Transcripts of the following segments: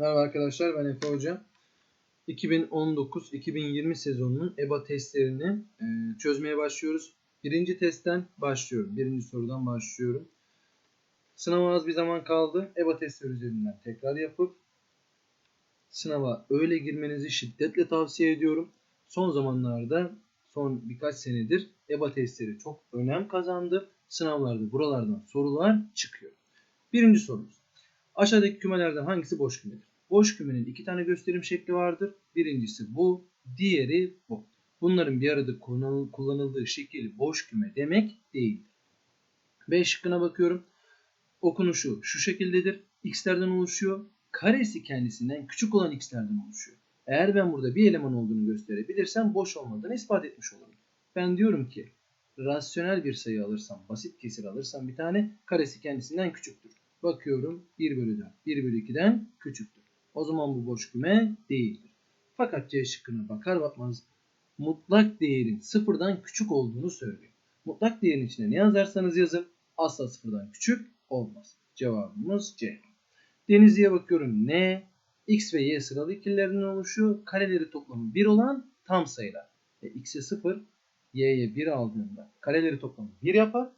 Merhaba arkadaşlar ben Efe Hoca. 2019-2020 sezonunun EBA testlerini e, çözmeye başlıyoruz. Birinci testten başlıyorum. Birinci sorudan başlıyorum. Sınava az bir zaman kaldı. EBA testleri üzerinden tekrar yapıp sınava öyle girmenizi şiddetle tavsiye ediyorum. Son zamanlarda son birkaç senedir EBA testleri çok önem kazandı. Sınavlarda buralardan sorular çıkıyor. Birinci sorumuz. Aşağıdaki kümelerden hangisi boş kümedir? Boş kümenin iki tane gösterim şekli vardır. Birincisi bu, diğeri bu. Bunların bir arada kullanıl- kullanıldığı şekil boş küme demek değildir. B şıkkına bakıyorum. Okunuşu şu şekildedir. X'lerden oluşuyor. Karesi kendisinden küçük olan x'lerden oluşuyor. Eğer ben burada bir eleman olduğunu gösterebilirsem boş olmadığını ispat etmiş olurum. Ben diyorum ki rasyonel bir sayı alırsam, basit kesir alırsam bir tane karesi kendisinden küçüktür. Bakıyorum 1 bölü 4, 1 bölü 2'den küçüktür. O zaman bu boş küme değildir. Fakat C şıkkına bakar bakmaz mutlak değerin sıfırdan küçük olduğunu söylüyor. Mutlak değerin içine ne yazarsanız yazın asla sıfırdan küçük olmaz. Cevabımız C. Denizli'ye bakıyorum. N, X ve Y sıralı ikililerinden oluşuyor. Kareleri toplamı 1 olan tam sayılar. E, X'e 0, Y'ye 1 aldığında kareleri toplamı 1 yapar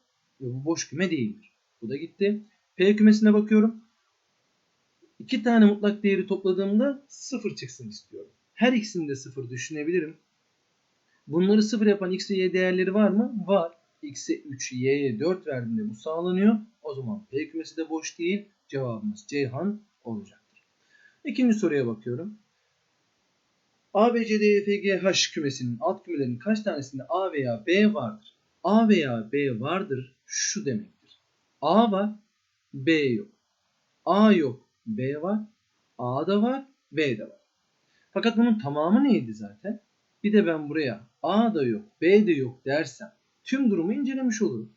ve bu boş küme değildir. Bu da gitti. P kümesine bakıyorum. İki tane mutlak değeri topladığımda 0 çıksın istiyorum. Her ikisini de 0 düşünebilirim. Bunları 0 yapan x ve y değerleri var mı? Var. x'e 3, y'ye 4 verdiğinde bu sağlanıyor. O zaman P kümesi de boş değil. Cevabımız Ceyhan olacaktır. İkinci soruya bakıyorum. A, B, C, D, E, F, G, H kümesinin alt kümelerinin kaç tanesinde A veya B vardır? A veya B vardır şu demektir. A var, B yok. A yok, B var. A da var, B de var. Fakat bunun tamamı neydi zaten? Bir de ben buraya A da yok, B de yok dersem tüm durumu incelemiş olurum.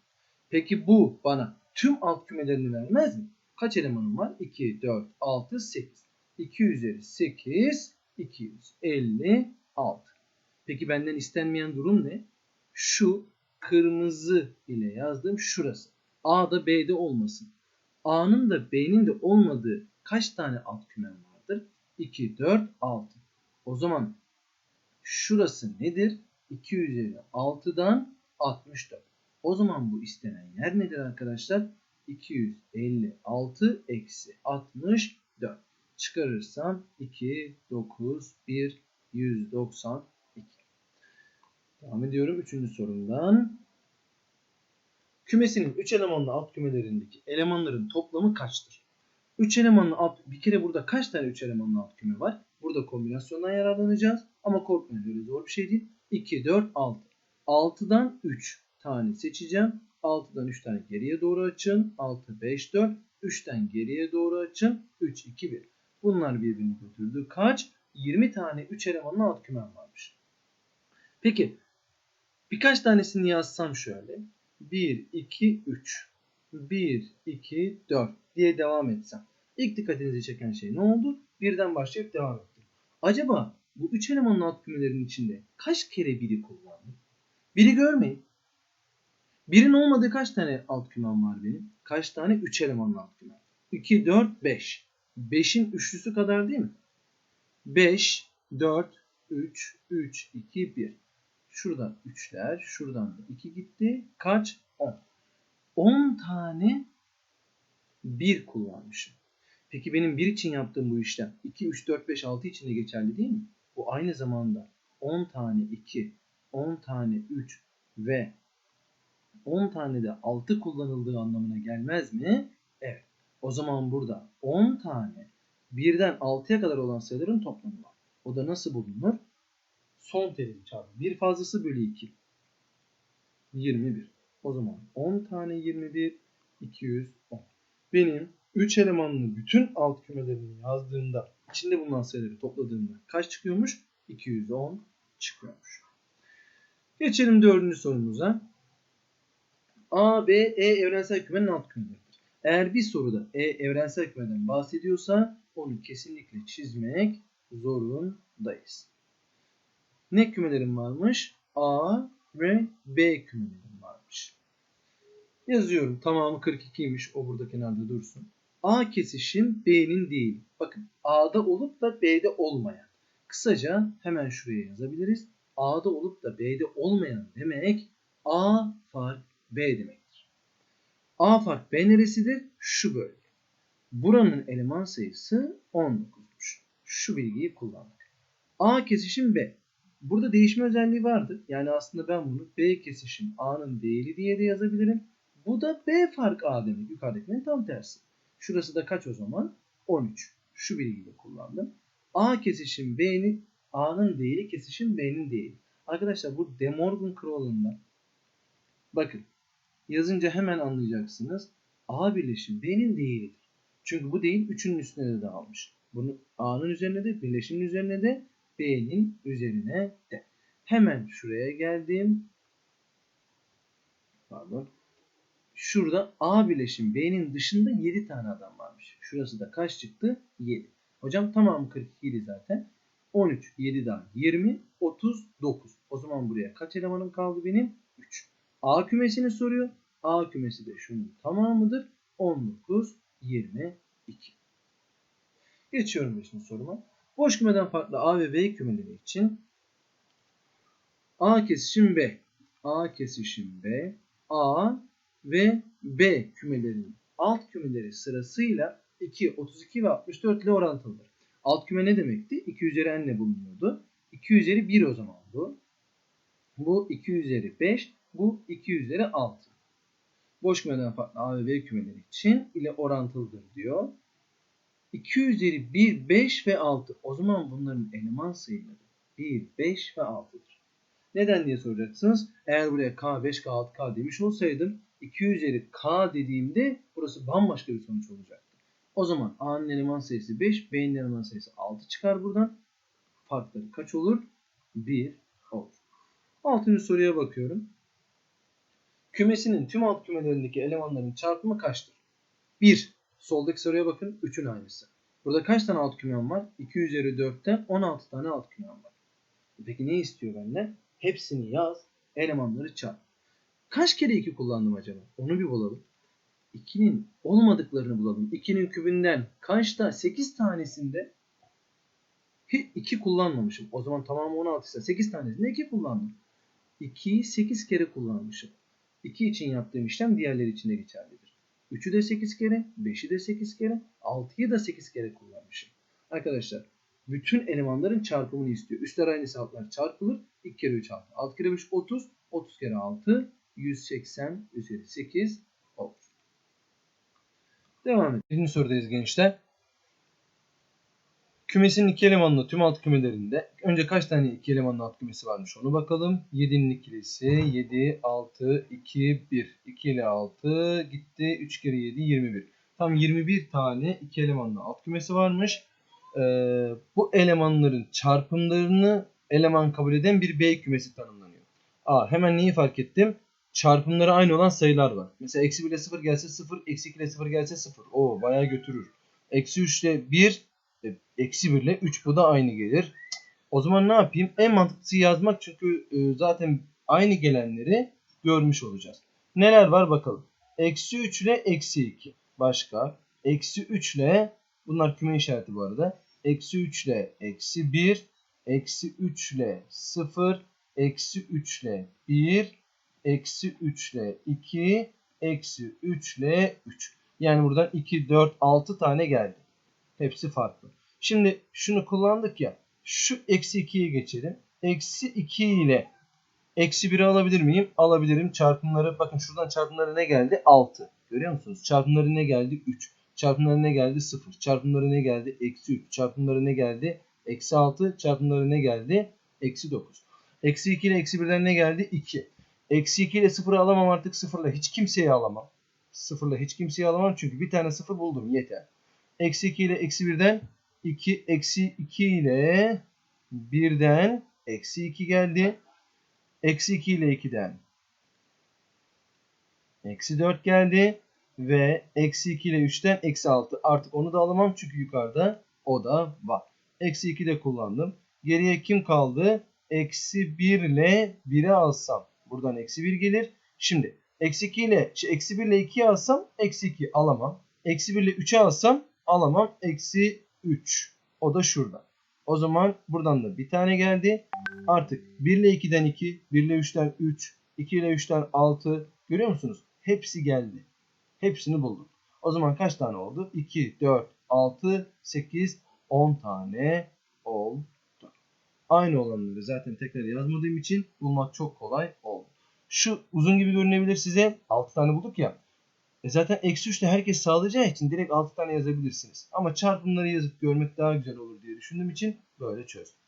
Peki bu bana tüm alt kümelerini vermez mi? Kaç elemanım var? 2, 4, 6, 8. 2 üzeri 8, 256. Peki benden istenmeyen durum ne? Şu kırmızı ile yazdığım şurası. A'da B'de olmasın. A'nın da B'nin de olmadığı kaç tane alt kümen vardır? 2, 4, 6. O zaman şurası nedir? 2 üzeri 6'dan 64. O zaman bu istenen yer nedir arkadaşlar? 256 eksi 64. Çıkarırsam 2, 9, 1, 192. Devam ediyorum 3. sorumdan. Kümesinin 3 elemanlı alt kümelerindeki elemanların toplamı kaçtır? 3 elemanlı alt, bir kere burada kaç tane 3 elemanlı alt küme var? Burada kombinasyondan yararlanacağız. Ama korkmayın öyle zor bir şey değil. 2, 4, 6. 6'dan 3 tane seçeceğim. 6'dan 3 tane geriye doğru açın. 6, 5, 4. 3'ten geriye doğru açın. 3, 2, 1. Bunlar birbirini götürdü. Kaç? 20 tane 3 elemanlı alt kümen varmış. Peki birkaç tanesini yazsam şöyle. 1, 2, 3. 1, 2, 4 diye devam etsem. İlk dikkatinizi çeken şey ne oldu? Birden başlayıp devam ettim. Acaba bu 3 elemanlı alt kümelerin içinde kaç kere biri kullandım? Biri görmeyin. Birin olmadığı kaç tane alt kümem var benim? Kaç tane? 3 elemanlı alt kümem. 2, 4, 5. 5'in üçlüsü kadar değil mi? 5, 4, 3, 3, 2, 1. Şuradan 3'ler, şuradan da 2 gitti. Kaç? 10. 10 tane 1 kullanmışım. Peki benim 1 için yaptığım bu işlem 2, 3, 4, 5, 6 için de geçerli değil mi? Bu aynı zamanda 10 tane 2, 10 tane 3 ve 10 tane de 6 kullanıldığı anlamına gelmez mi? Evet. O zaman burada 10 tane birden 6'ya kadar olan sayıların toplamı var. O da nasıl bulunur? Son terim çarpı 1 fazlası bölü 2. 21. O zaman 10 tane 21, 210. Benim 3 elemanlı bütün alt kümelerini yazdığımda, içinde bulunan sayıları topladığımda kaç çıkıyormuş? 210 çıkıyormuş. Geçelim dördüncü sorumuza. A, B, E evrensel kümenin alt kümeleridir. Eğer bir soruda E evrensel kümeden bahsediyorsa onu kesinlikle çizmek zorundayız. Ne kümelerim varmış? A ve B kümeleri. 42'ymiş. Yazıyorum tamamı 42'ymiş o burada kenarda dursun. A kesişim B'nin değil. Bakın A'da olup da B'de olmayan. Kısaca hemen şuraya yazabiliriz. A'da olup da B'de olmayan demek A fark B demektir. A fark B neresidir? Şu bölge. Buranın eleman sayısı 19'muş. Şu bilgiyi kullandık. A kesişim B. Burada değişme özelliği vardı. Yani aslında ben bunu B kesişim A'nın değeri diye de yazabilirim. Bu da B fark A demek. Yukarıdakinin tam tersi. Şurası da kaç o zaman? 13. Şu bilgiyi de kullandım. A kesişim B'nin A'nın değeri kesişim B'nin değeri. Arkadaşlar bu De Morgan kuralında bakın yazınca hemen anlayacaksınız. A birleşim B'nin değeridir. Çünkü bu değil 3'ün üstüne de dağılmış. Bunu A'nın üzerine de birleşimin üzerine de B'nin üzerine de. Hemen şuraya geldim. Pardon. Şurada A birleşim B'nin dışında 7 tane adam varmış. Şurası da kaç çıktı? 7. Hocam tamamı 42 idi zaten. 13, 7 daha 20, 39. O zaman buraya kaç elemanım kaldı benim? 3. A kümesini soruyor. A kümesi de şunun tamamıdır. 19, 22. Geçiyorum 5. soruma. Boş kümeden farklı A ve B kümeleri için A kesişim B, A kesişim B, A ve B kümelerinin alt kümeleri sırasıyla 2, 32 ve 64 ile orantılıdır. Alt küme ne demekti? 2 üzeri n ile bulunuyordu. 2 üzeri 1 o zaman bu. Bu 2 üzeri 5, bu 2 üzeri 6. Boş kümeden farklı A ve B kümeleri için ile orantılıdır diyor. 2 üzeri 1, 5 ve 6. O zaman bunların eleman sayıları 1, 5 ve 6'dır. Neden diye soracaksınız. Eğer buraya K, 5, K, 6, K demiş olsaydım 2 üzeri K dediğimde burası bambaşka bir sonuç olacaktı. O zaman A'nın eleman sayısı 5, B'nin eleman sayısı 6 çıkar buradan. Farkları kaç olur? 1 olur. Altıncı soruya bakıyorum. Kümesinin tüm alt kümelerindeki elemanların çarpımı kaçtır? 1. Soldaki soruya bakın. 3'ün aynısı. Burada kaç tane alt kümem var? 2 üzeri 4'ten 16 tane alt kümem var. Peki ne istiyor benden? Hepsini yaz. Elemanları çarp. Kaç kere 2 kullandım acaba? Onu bir bulalım. 2'nin olmadıklarını bulalım. 2'nin kübünden kaçta? 8 tanesinde 2 kullanmamışım. O zaman tamamı 16 ise 8 tanesinde 2 kullandım. 2'yi 8 kere kullanmışım. 2 için yaptığım işlem diğerleri için de geçerlidir. 3'ü de 8 kere, 5'i de 8 kere, 6'yı da 8 kere kullanmışım. Arkadaşlar bütün elemanların çarpımını istiyor. Üstler aynısı altlar çarpılır. 2 kere 3 6. 6 kere 5 30. 30 kere 6 180 üzeri 8 olur. Devam edelim. Birinci sorudayız gençler. Kümesinin iki elemanlı tüm alt kümelerinde önce kaç tane iki elemanlı alt kümesi varmış onu bakalım. 7'nin ikilisi 7, 6, 2, 1. 2 ile 6 gitti. 3 kere 7 21. Tam 21 tane iki elemanlı alt kümesi varmış. Ee, bu elemanların çarpımlarını eleman kabul eden bir B kümesi tanımlanıyor. Aa, hemen neyi fark ettim? Çarpımları aynı olan sayılar var. Mesela eksi 1 ile 0 gelse 0, eksi 2 ile 0 gelse 0. Oo bayağı götürür. Eksi 3 ile 1, e, eksi 1 ile 3 bu da aynı gelir. O zaman ne yapayım? En mantıklısı yazmak çünkü e, zaten aynı gelenleri görmüş olacağız. Neler var bakalım. Eksi 3 ile eksi 2. Başka. Eksi 3 ile bunlar küme işareti bu arada. Eksi 3 ile eksi 1. Eksi 3 ile 0. Eksi 3 ile 1. Eksi 3 ile 2. Eksi 3 ile 3. Yani buradan 2, 4, 6 tane geldi. Hepsi farklı. Şimdi şunu kullandık ya. Şu eksi 2'ye geçelim. Eksi 2 ile eksi 1'i alabilir miyim? Alabilirim. Çarpımları bakın şuradan çarpımları ne geldi? 6. Görüyor musunuz? Çarpımları ne geldi? 3. Çarpımları ne geldi? 0. Çarpımları ne geldi? Eksi 3. Çarpımları ne geldi? Eksi 6. Çarpımları ne geldi? Eksi 9. Eksi 2 ile eksi 1'den ne geldi? 2. Eksi 2 ile 0'ı alamam artık 0 ile hiç kimseyi alamam. 0 ile hiç kimseyi alamam çünkü bir tane 0 buldum yeter. Eksi 2 ile eksi 1'den 2 eksi 2 ile 1'den eksi 2 geldi. Eksi 2 ile 2'den eksi 4 geldi. Ve eksi 2 ile 3'ten eksi 6. Artık onu da alamam çünkü yukarıda o da var. Eksi 2 de kullandım. Geriye kim kaldı? Eksi 1 ile 1'i alsam. Buradan eksi 1 gelir. Şimdi eksi 2 ile, eksi 1 ile 2'yi alsam eksi 2 alamam. Eksi 1 ile 3'ü alsam alamam. Eksi 3. O da şurada. O zaman buradan da bir tane geldi. Artık 1 ile 2'den 2, 1 ile 3'ten 3, 2 ile 3'ten 6. Görüyor musunuz? Hepsi geldi. Hepsini bulduk. O zaman kaç tane oldu? 2, 4, 6, 8, 10 tane oldu. Aynı olanları zaten tekrar yazmadığım için bulmak çok kolay oldu. Şu uzun gibi görünebilir size. 6 tane bulduk ya. E zaten eksi 3 de herkes sağlayacağı için direkt 6 tane yazabilirsiniz. Ama çarpımları yazıp görmek daha güzel olur diye düşündüğüm için böyle çözdüm.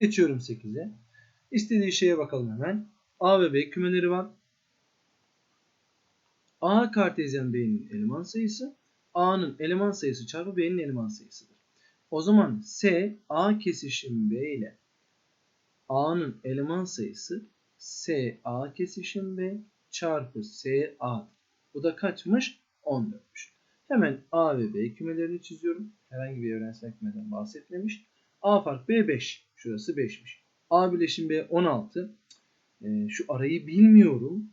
Geçiyorum 8'e. İstediği şeye bakalım hemen. A ve B kümeleri var. A kartezyen B'nin eleman sayısı. A'nın eleman sayısı çarpı B'nin eleman sayısıdır. O zaman S A kesişim B ile A'nın eleman sayısı S A kesişim B çarpı S A. Bu da kaçmış? 14'müş. Hemen A ve B kümelerini çiziyorum. Herhangi bir evrensel kümeden bahsetmemiş. A fark B 5. Şurası 5'miş. A bileşim B 16. Ee, şu arayı bilmiyorum.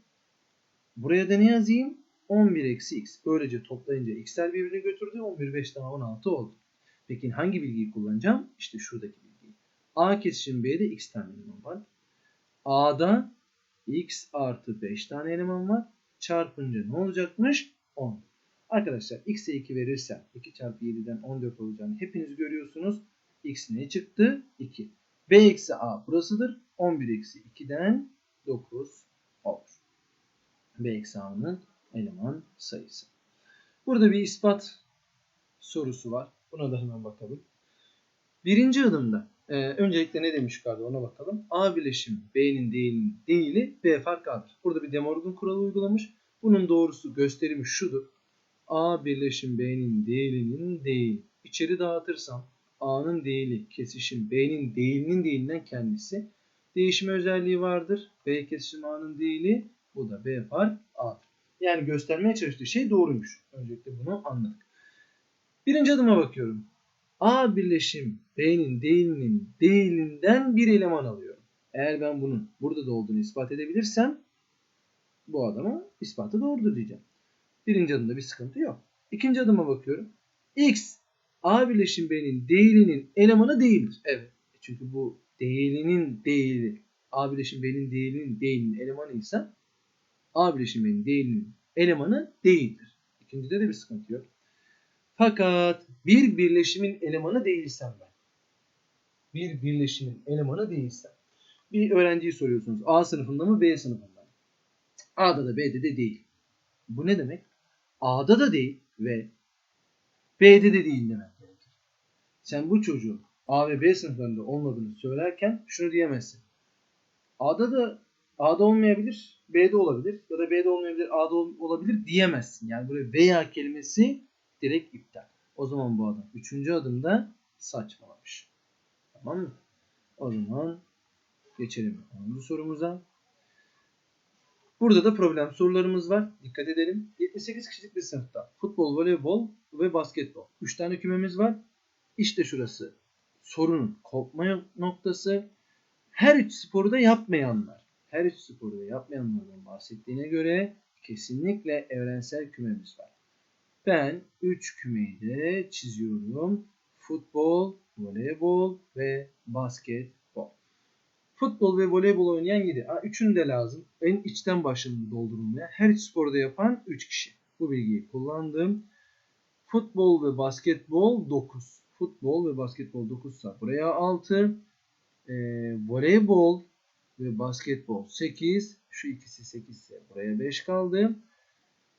Buraya da ne yazayım? 11 eksi x. Böylece toplayınca x'ler birbirini götürdü. 11 5 daha 16 oldu. Peki hangi bilgiyi kullanacağım? İşte şuradaki bilgiyi. A kesişim B'de x tane var. A'da x artı 5 tane eleman var. Çarpınca ne olacakmış? 10. Arkadaşlar x'e 2 verirsem 2 çarpı 7'den 14 olacağını hepiniz görüyorsunuz. x ne çıktı? 2. B eksi A burasıdır. 11 eksi 2'den 9 olur. B eksi A'nın eleman sayısı. Burada bir ispat sorusu var. Buna da hemen bakalım. Birinci adımda e, öncelikle ne demiş yukarıda ona bakalım. A bileşim B'nin değilinin değili B fark A'dır. Burada bir Demorgan kuralı uygulamış. Bunun doğrusu gösterimi şudur. A birleşim B'nin değilinin değil. İçeri dağıtırsam A'nın değili kesişim B'nin değilinin değilinden kendisi. Değişim özelliği vardır. B kesişim A'nın değili. Bu da B fark A'dır. Yani göstermeye çalıştığı şey doğruymuş. Öncelikle bunu anladık. Birinci adıma bakıyorum. A birleşim B'nin değilinin değilinden bir eleman alıyorum. Eğer ben bunun burada da olduğunu ispat edebilirsem bu adama ispatı doğrudur diyeceğim. Birinci adımda bir sıkıntı yok. İkinci adıma bakıyorum. X A birleşim B'nin değilinin elemanı değildir. Evet. Çünkü bu değilinin değili A birleşim B'nin değilinin değilinin elemanı ise A birleşim B'nin değilinin elemanı değildir. İkincide de bir sıkıntı yok. Fakat bir birleşimin elemanı değilsem ben. Bir birleşimin elemanı değilsem. Bir öğrenciyi soruyorsunuz. A sınıfında mı B sınıfında mı? A'da da B'de de değil. Bu ne demek? A'da da değil ve B'de de değil demek gerekir. Sen bu çocuğun A ve B sınıflarında olmadığını söylerken şunu diyemezsin. A'da da A'da olmayabilir, B'de olabilir ya da B'de olmayabilir, A'da olabilir diyemezsin. Yani buraya veya kelimesi direkt iptal. O zaman bu adam üçüncü adımda saçmalamış. Tamam mı? O zaman geçelim 10. sorumuza. Burada da problem sorularımız var. Dikkat edelim. 78 kişilik bir sınıfta futbol, voleybol ve basketbol. 3 tane kümemiz var. İşte şurası sorunun kopma noktası. Her üç sporu da yapmayanlar. Her üç sporu da yapmayanlardan bahsettiğine göre kesinlikle evrensel kümemiz var. Ben 3 kümeyi de çiziyorum. Futbol, voleybol ve basketbol. Futbol ve voleybol oynayan 7. Üçünü de lazım. En içten başlamında doldurulmaya. Her üç sporu da yapan 3 kişi. Bu bilgiyi kullandım. Futbol ve basketbol 9. Futbol ve basketbol 9 ise buraya 6. E, voleybol ve basketbol 8. Şu ikisi 8 ise buraya 5 kaldı.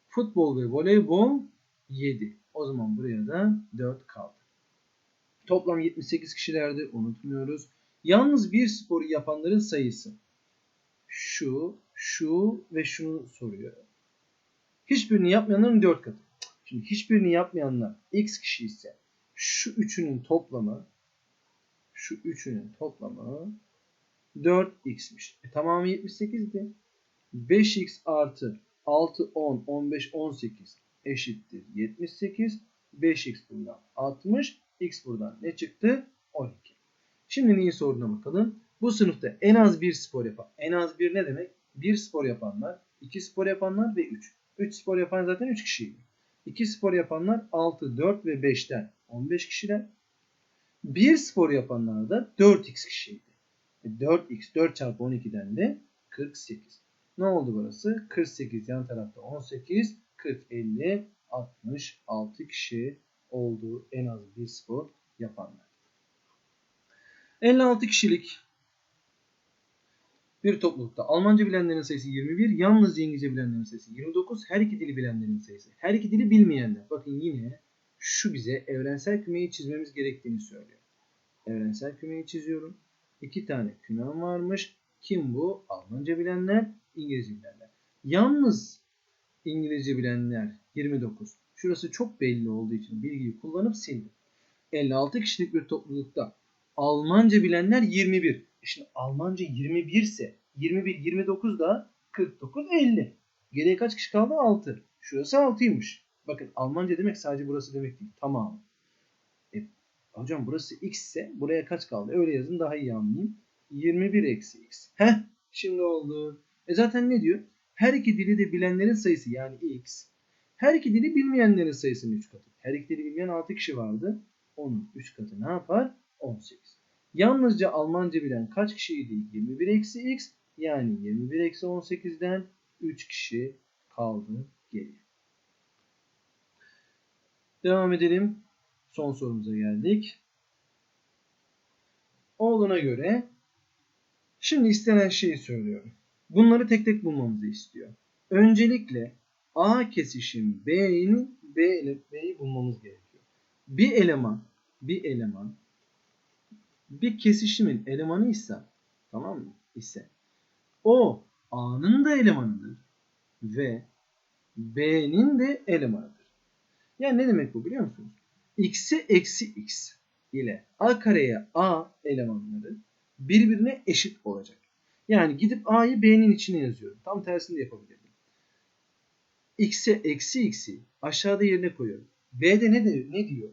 Futbol ve voleybol 7. O zaman buraya da 4 kaldı. Toplam 78 kişilerdi. Unutmuyoruz. Yalnız bir sporu yapanların sayısı. Şu, şu ve şunu soruyor. Hiçbirini yapmayanların 4 katı. Şimdi hiçbirini yapmayanlar x kişi ise şu üçünün toplamı şu üçünün toplamı 4x'miş. E, tamamı 78'di. 5x artı 6, 10, 15, 18 eşittir 78. 5x buradan 60. X buradan ne çıktı? 12. Şimdi neyi sorduğuna bakalım. Bu sınıfta en az bir spor yapan. En az bir ne demek? Bir spor yapanlar, iki spor yapanlar ve üç. 3 spor yapan zaten 3 kişiydi. 2 spor yapanlar 6, 4 ve 5'ten 15 kişiler. 1 spor yapanlar da 4x kişiydi. E 4x 4 çarpı 12'den de 48. Ne oldu burası? 48 yan tarafta 18, 40, 50, 66 kişi oldu en az bir spor yapanlar. 56 kişilik bir toplulukta Almanca bilenlerin sayısı 21, yalnızca İngilizce bilenlerin sayısı 29, her iki dili bilenlerin sayısı. Her iki dili bilmeyenler. Bakın yine şu bize evrensel kümeyi çizmemiz gerektiğini söylüyor. Evrensel kümeyi çiziyorum. İki tane kümem varmış. Kim bu? Almanca bilenler, İngilizce bilenler. Yalnız İngilizce bilenler 29. Şurası çok belli olduğu için bilgiyi kullanıp sildim. 56 kişilik bir toplulukta Almanca bilenler 21. E Şimdi Almanca 21 ise 21, 29 da 49, 50. Geriye kaç kişi kaldı? 6. Şurası 6'ymış. Bakın Almanca demek sadece burası demek değil. Tamam. E, hocam burası x ise buraya kaç kaldı? Öyle yazın daha iyi anlayayım. 21 eksi x. Heh şimdi oldu. E zaten ne diyor? Her iki dili de bilenlerin sayısı yani x. Her iki dili bilmeyenlerin sayısının 3 katı. Her iki dili bilmeyen 6 kişi vardı. Onun 3 katı ne yapar? 18. Yalnızca Almanca bilen kaç kişiydi? 21 eksi x yani 21 eksi 18'den 3 kişi kaldı geriye. Devam edelim. Son sorumuza geldik. Olduğuna göre şimdi istenen şeyi söylüyorum. Bunları tek tek bulmamızı istiyor. Öncelikle A kesişim B'nin B ile B'yi bulmamız gerekiyor. Bir eleman bir eleman bir kesişimin elemanı ise tamam mı? ise o A'nın da elemanıdır ve B'nin de elemanıdır. Yani ne demek bu biliyor musunuz? X'e eksi X ile A kareye A elemanları birbirine eşit olacak. Yani gidip A'yı B'nin içine yazıyorum. Tam tersini de yapabilirim. X'e eksi X'i aşağıda yerine koyuyorum. B'de ne, de, ne diyor?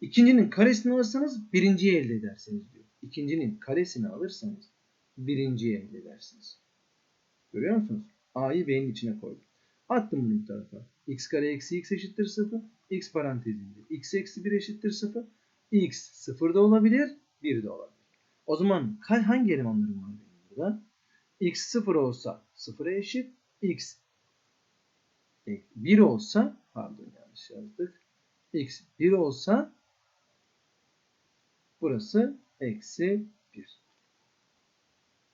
İkincinin karesini alırsanız birinciyi elde edersiniz diyor. İkincinin karesini alırsanız birinciyi elde edersiniz. Görüyor musunuz? A'yı B'nin içine koydum. Attım bunu bu tarafa. x kare eksi x eşittir 0. x parantezinde x eksi 1 eşittir 0. x 0 da olabilir, 1 de olabilir. O zaman hangi elemanlarım var burada? x 0 olsa 0'a eşit. x 1 olsa pardon yanlış yazdık. x 1 olsa burası eksi 1.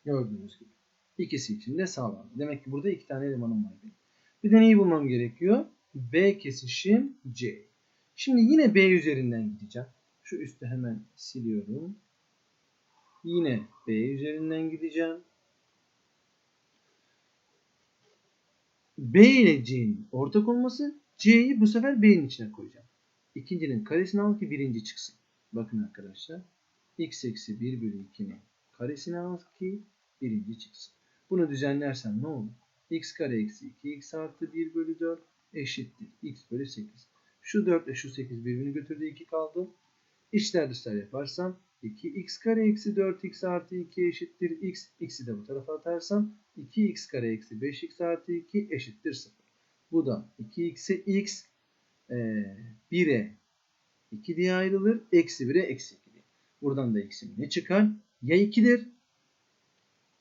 Gördüğünüz gibi. İkisi için de sağlandı. Demek ki burada iki tane elemanım var. Bir de neyi bulmam gerekiyor? B kesişim C. Şimdi yine B üzerinden gideceğim. Şu üstü hemen siliyorum. Yine B üzerinden gideceğim. B ile C'nin ortak olması C'yi bu sefer B'nin içine koyacağım. İkincinin karesini al ki birinci çıksın. Bakın arkadaşlar. X eksi 1 bölü 2'nin karesini al ki birinci çıksın. Bunu düzenlersem ne olur? x kare eksi 2 x artı 1 bölü 4 eşittir x bölü 8. Şu 4 ile şu 8 birbirini götürdü 2 kaldı. İçler dışlar yaparsam 2x kare eksi 4x artı 2 eşittir x. x'i de bu tarafa atarsam 2x kare eksi 5x artı 2 eşittir 0. Bu da 2x'e x e, 1'e 2 diye ayrılır. Eksi 1'e eksi 2 diye. Buradan da x'im ne çıkar? Ya 2'dir.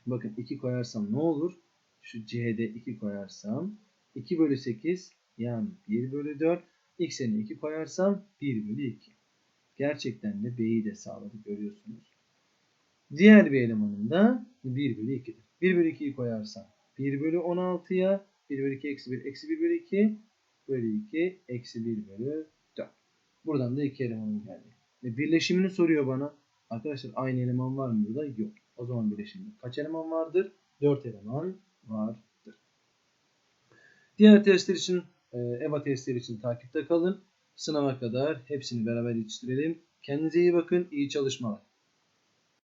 Bakın 2 koyarsam ne olur? Şu c'de 2 koyarsam 2 bölü 8 yani 1 bölü 4. x'e 2 koyarsam 1 bölü 2. Gerçekten de b'yi de sağladı görüyorsunuz. Diğer bir elemanım da 1 bölü 2'dir. 1 bölü 2'yi koyarsam 1 bölü 16'ya 1 bölü 2 eksi 1 eksi 1 bölü 2 bölü 2 eksi 1 bölü 4. Buradan da 2 elemanım geldi. Ve birleşimini soruyor bana. Arkadaşlar aynı eleman var mı burada? Yok. O zaman birleşimde kaç eleman vardır? 4 eleman vardır. Diğer testler için, e, EBA testleri için takipte kalın. Sınava kadar hepsini beraber yetiştirelim. Kendinize iyi bakın, iyi çalışmalar.